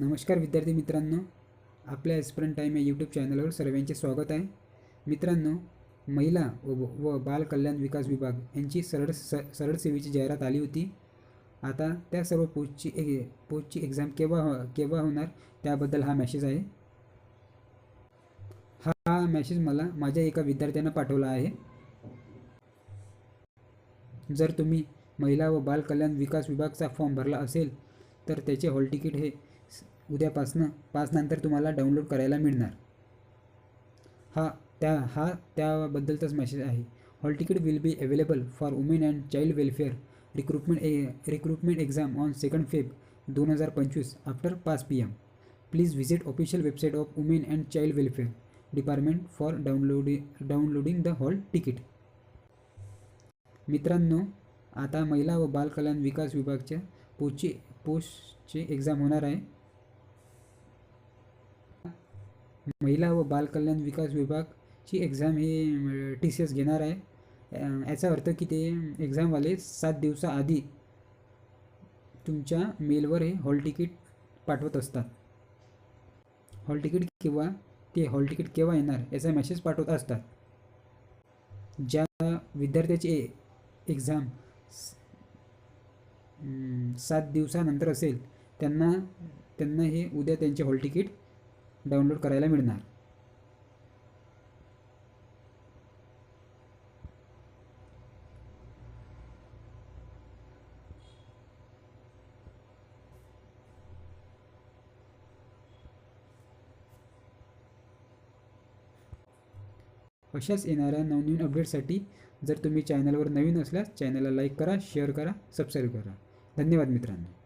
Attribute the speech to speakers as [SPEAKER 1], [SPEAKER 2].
[SPEAKER 1] नमस्कार विद्यार्थी मित्रांनो. आपल्या एस्परंट टाईम या यूट्यूब चॅनलवर सर्वांचे स्वागत आहे. मित्रांनो महिला व व बाल कल्याण विकास विभाग यांची सरळ स सरळ सेवेची जाहिरात आली होती. आता त्या सर्व पोस्टची ए पोस्टची एक्झाम केव्हा हो केव्हा होणार त्याबद्दल हा मॅसेज आहे. हा मॅसेज मला माझ्या एका विद्यार्थ्यानं पाठवला आहे. जर तुम्ही महिला व बाल कल्याण विकास विभागचा फॉर्म भरला असेल तर त्याचे हॉल तिकीट हे उद्यापासनं पाच नंतर तुम्हाला डाउनलोड करायला मिळणार. हा त्या हा त्याबद्दलचाच मेसेज आहे. Hall ticket will be available for women and child welfare recruitment a recruitment exam on second Feb दोन हजार पंचवीस आफ्टर पाच P M please visit official website of women and child welfare department for download downloading the hall ticket मित्रांनो आता महिला व बालकल्याण विकास विभागच्या पोस्टची पोस्टची exam होणार आहे. महिला व बालकल्याण विकास विभागची एक्झाम ही टी सी एस घेणार आहे. याचा अर्थ की ते एक्झामवाले सात दिवसाआधी तुमच्या मेलवर हे हॉल तिकीट पाठवत असतात. हॉल तिकीट किंवा ते हॉल तिकीट केव्हा येणार याचा मेसेज पाठवत असतात. ज्या विद्यार्थ्याची एक्झाम सात दिवसानंतर असेल त्यांना त्यांना हे उद्या त्यांचे हॉल तिकीट डाउनलोड करायला मिळणार. अशाच येणाऱ्या नवनवीन अपडेटसाठी जर तुम्ही चॅनलवर नवीन असल्यास चॅनलला लाईक करा शेअर करा सबस्क्राईब करा. धन्यवाद मित्रांनो.